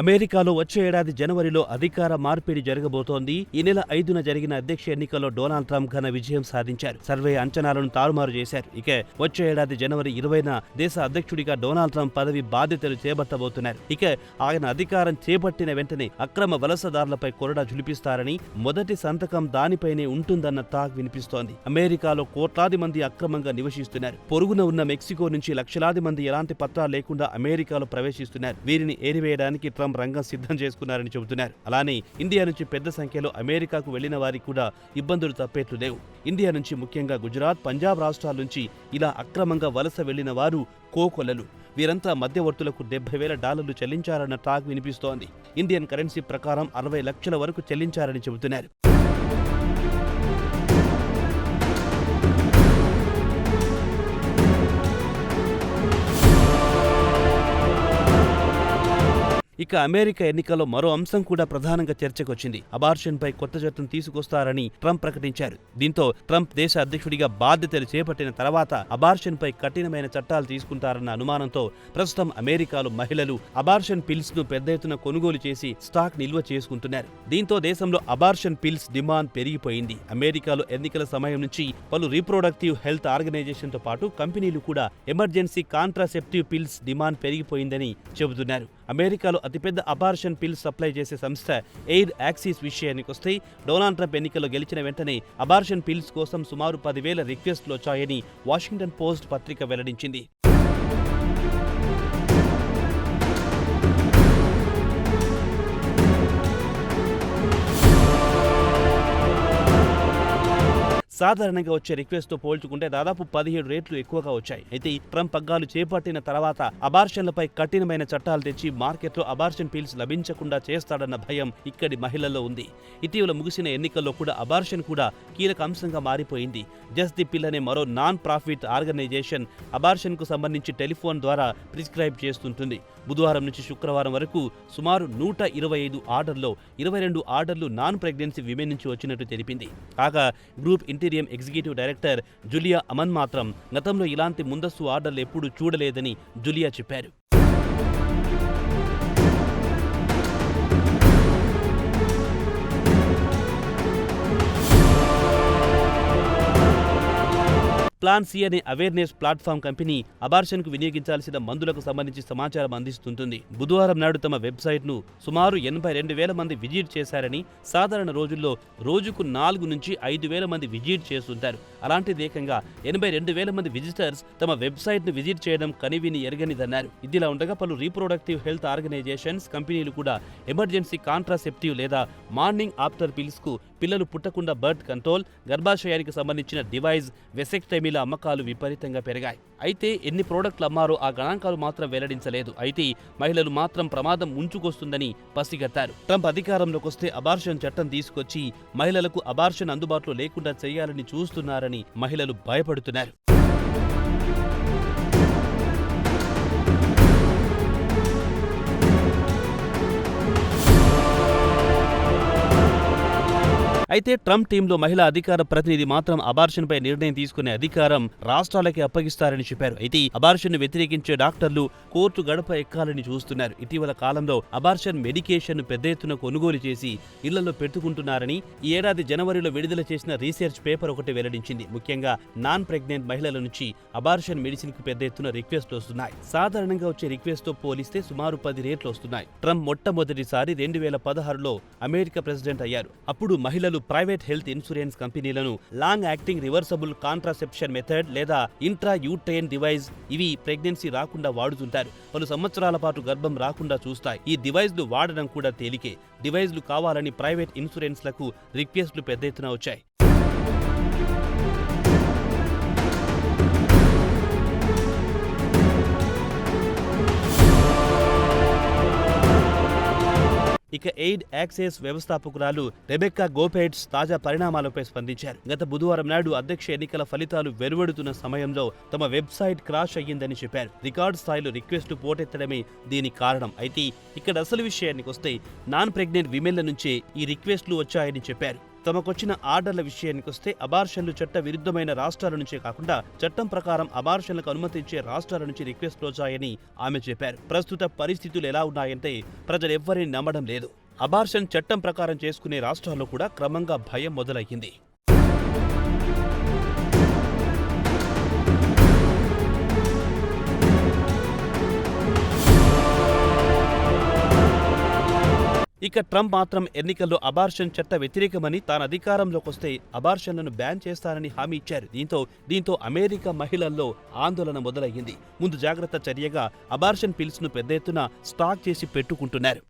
అమెరికాలో వచ్చే ఏడాది జనవరిలో అధికార మార్పిడి జరగబోతోంది. ఈ నెల ఐదున జరిగిన అధ్యక్ష ఎన్నికల్లో డొనాల్డ్ ట్రంప్ ఘన విజయం సాధించారు. సర్వే అంచనాలను తారుమారు చేశారు. ఇక వచ్చే ఏడాది జనవరి ఇరవైన దేశ అధ్యక్షుడిగా డొనాల్డ్ ట్రంప్ పదవి బాధ్యతలు చేపట్టబోతున్నారు. ఇక ఆయన అధికారం చేపట్టిన వెంటనే అక్రమ వలసదారులపై కొరడా జులిపిస్తారని మొదటి సంతకం దానిపైనే ఉంటుందన్న టాక్ వినిపిస్తోంది. అమెరికాలో కోట్లాది మంది అక్రమంగా నివసిస్తున్నారు. పొరుగున ఉన్న మెక్సికో నుంచి లక్షలాది మంది ఎలాంటి పత్రాలు లేకుండా అమెరికాలో ప్రవేశిస్తున్నారు. వీరిని ఏరివేయడానికి ట్రంప్ రంగం సిద్ధం చేసుకున్నారని చెబుతున్నారు. అలానే ఇండియా నుంచి పెద్ద సంఖ్యలో అమెరికాకు వెళ్ళిన వారికి కూడా ఇబ్బందులు తప్పేట్లు లేవు. ఇండియా నుంచి ముఖ్యంగా గుజరాత్ పంజాబ్ రాష్ట్రాల నుంచి ఇలా అక్రమంగా వలస వెళ్ళిన వారు కోకొలలు వీరంతా మధ్యవర్తులకు డెబ్బై వేల డాలర్లు చెల్లించారన్న టాక్ వినిపిస్తోంది. ఇండియన్ కరెన్సీ ప్రకారం అరవై లక్షల వరకు చెల్లించారని చెబుతున్నారు. ఇక అమెరికా ఎన్నికల్లో మరో అంశం కూడా ప్రధానంగా చర్చకొచ్చింది. అబార్షన్ పై కొత్త చట్టం తీసుకొస్తారని ట్రంప్ ప్రకటించారు. దీంతో ట్రంప్ దేశ అధ్యక్షుడిగా బాధ్యతలు చేపట్టిన తర్వాత అబార్షన్ పై కఠినమైన చట్టాలు తీసుకుంటారన్న అనుమానంతో ప్రస్తుతం అమెరికాలో మహిళలు అబార్షన్ పిల్స్ను పెద్ద ఎత్తున కొనుగోలు చేసి స్టాక్ నిల్వ చేసుకుంటున్నారు. దీంతో దేశంలో అబార్షన్ పిల్స్ డిమాండ్ పెరిగిపోయింది. అమెరికాలో ఎన్నికల సమయం నుంచి పలు రీప్రొడక్టివ్ హెల్త్ ఆర్గనైజేషన్తో పాటు కంపెనీలు కూడా ఎమర్జెన్సీ కాంట్రాసెప్టివ్ పిల్స్ డిమాండ్ పెరిగిపోయిందని చెబుతున్నారు. అమెరికాలో అతిపెద్ద అబార్షన్ పిల్ సప్లై చేసే సంస్థ ఎయిర్ యాక్సిస్ విషయానికి వస్తే డొనాల్డ్ ట్రంప్ ఎన్నికల్లో గెలిచిన వెంటనే అబార్షన్ పిల్స్ కోసం సుమారు పదివేల రిక్వెస్ట్లు వచ్చాయని వాషింగ్టన్ పోస్ట్ పత్రిక వెల్లడించింది. సాధారణంగా వచ్చే రిక్వెస్ట్తో పోల్చుకుంటే దాదాపు పదిహేడు రేట్లు ఎక్కువగా వచ్చాయి. అయితే ఈ ట్రంప్ పగ్గాలు చేపట్టిన తర్వాత అబార్షన్లపై కఠినమైన చట్టాలు తెచ్చి మార్కెట్లో అబార్షన్ పీల్స్ లభించకుండా చేస్తాడన్న భయం ఇక్కడి మహిళల్లో ఉంది. ఇటీవల ముగిసిన ఎన్నికల్లో కూడా అబార్షన్ కూడా కీలక అంశంగా మారిపోయింది. జస్ట్ ది పిల్ అనే మరో నాన్ ప్రాఫిట్ ఆర్గనైజేషన్ అబార్షన్కు సంబంధించి టెలిఫోన్ ద్వారా ప్రిస్క్రైబ్ చేస్తుంటుంది. బుధవారం నుంచి శుక్రవారం వరకు సుమారు నూట ఇరవై ఐదు ఆర్డర్లో ఇరవై రెండు ఆర్డర్లు నాన్ ప్రెగ్నెన్సీ విమెన్ నుంచి వచ్చినట్టు తెలిపింది. కాగా group interim executive director Julia Aman మాత్రం గతంలో ఇలాంటి ముందస్తు ఆర్డర్లు ఎప్పుడూ చూడలేదని జులియా చెప్పారు. ప్లాన్ సి అనే అవేర్నెస్ ప్లాట్ఫామ్ కంపెనీ అబార్షన్కు వినియోగించాల్సిన మందులకు సంబంధించి సమాచారం అందిస్తుంటుంది. బుధవారం నాడు తమ వెబ్సైట్ను సుమారు ఎనభై రెండు వేల మంది విజిట్ చేశారని సాధారణ రోజుల్లో రోజుకు నాలుగు నుంచి ఐదు వేల మంది విజిట్ చేస్తుంటారు. అలాంటిది ఏకంగా ఎనభై రెండు వేల మంది విజిటర్స్ తమ వెబ్సైట్ను విజిట్ చేయడం కనివిని ఎరగనిదన్నారు. ఇదిలా ఉండగా పలు రీప్రొడక్టివ్ హెల్త్ ఆర్గనైజేషన్స్ కంపెనీలు కూడా ఎమర్జెన్సీ కాంట్రాసెప్టివ్ లేదా మార్నింగ్ ఆఫ్టర్ పిల్స్కు పిల్లలు పుట్టకుండా బర్త్ కంట్రోల్ గర్భాశయానికి సంబంధించిన డివైజ్ వెసెక్టమీల అమ్మకాలు విపరీతంగా పెరిగాయి. అయితే ఎన్ని ప్రోడక్ట్లు అమ్మారో ఆ గణాంకాలు మాత్రం వెల్లడించలేదు. అయితే మహిళలు మాత్రం ప్రమాదం ఉంచుకొస్తుందని పసిగట్టారు. ట్రంప్ అధికారంలోకి వస్తే అబార్షన్ చట్టం తీసుకొచ్చి మహిళలకు అబార్షన్ అందుబాటులో లేకుండా చేయాలని చూస్తున్నారని మహిళలు భయపడుతున్నారు. అయితే ట్రంప్ టీంలో మహిళా అధికార ప్రతినిధి మాత్రం అబార్షన్పై నిర్ణయం తీసుకునే అధికారం రాష్ట్రాలకే అప్పగిస్తారని చెప్పారు. అయితే అబార్షన్ వ్యతిరేకించే డాక్టర్లు కోర్టు గడప ఎక్కాలని చూస్తున్నారు. ఇటీవల కాలంలో అబార్షన్ మెడికేషన్ పెద్ద ఎత్తున కొనుగోలు చేసి ఇళ్ళలో పెట్టుకుంటున్నారని ఈ ఏడాది జనవరిలో విడుదల చేసిన రీసెర్చ్ పేపర్ ఒకటి వెల్లడించింది. ముఖ్యంగా నాన్ ప్రెగ్నెంట్ మహిళల నుంచి అబార్షన్ మెడిసిన్కు పెద్ద ఎత్తున రిక్వెస్ట్ వస్తున్నాయి. సాధారణంగా వచ్చే రిక్వెస్ట్తో పోలిస్తే సుమారు పది రేట్లు వస్తున్నాయి. ట్రంప్ మొట్టమొదటిసారి రెండు వేల పదహారులో అమెరికా ప్రెసిడెంట్ అయ్యారు. అప్పుడు మహిళలు ప్రైవేట్ హెల్త్ ఇన్సూరెన్స్ కంపెనీలను long acting reversible contraception method లేదా ఇంట్రా యూట్రైన్ డివైస్ ఇవి ప్రెగ్నెన్సీ రాకుండా వాడుతుంటారు. పలు సంవత్సరాల పాటు గర్భం రాకుండా చూస్తాయి. ఈ డివైస్లు వాడడం కూడా తేలికే. డివైస్లు కావాలని ప్రైవేట్ ఇన్సూరెన్స్లకు రిక్వెస్ట్లు పెద్ద ఎత్తున వచ్చాయి. ఇక ఎయిడ్ యాక్సెస్ వ్యవస్థాపకురాలు రెబెక్కా గోపేట్స్ తాజా పరిణామాలపై స్పందించారు. గత బుధవారం నాడు అధ్యక్ష ఎన్నికల ఫలితాలు వెలువడుతున్న సమయంలో తమ వెబ్సైట్ క్రాష్ అయ్యిందని చెప్పారు. రికార్డ్ స్థాయిలో రిక్వెస్ట్ పోటెత్తడమే దీనికి కారణం. అయితే ఇక్కడ అసలు విషయానికి వస్తే నాన్ ప్రెగ్నెంట్ విమెన్ల నుంచే ఈ రిక్వెస్ట్లు వచ్చాయని చెప్పారు. తమకొచ్చిన ఆర్డర్ల విషయానికొస్తే అబార్షన్లు చట్ట విరుద్ధమైన రాష్ట్రాల నుంచే కాకుండా చట్టం ప్రకారం అబార్షన్లకు అనుమతించే రాష్ట్రాల నుంచి రిక్వెస్ట్లు వచ్చాయని ఆమె చెప్పారు. ప్రస్తుత పరిస్థితులు ఎలా ఉన్నాయంటే ప్రజలెవ్వరిని నమ్మడం లేదు. అబార్షన్ చట్టం ప్రకారం చేసుకునే రాష్ట్రాల్లో కూడా క్రమంగా భయం మొదలయ్యింది. ఇక ట్రంప్ మాత్రం ఎన్నికల్లో అబార్షన్ చట్ట వ్యతిరేకమని తాను అధికారంలోకొస్తే అబార్షన్లను బ్యాన్ చేస్తానని హామీ ఇచ్చారు. దీంతో దీంతో అమెరికా మహిళల్లో ఆందోళన మొదలయ్యింది. ముందు జాగ్రత్త చర్యగా అబార్షన్ పిల్స్ను పెద్ద ఎత్తున స్టాక్ చేసి పెట్టుకుంటున్నారు.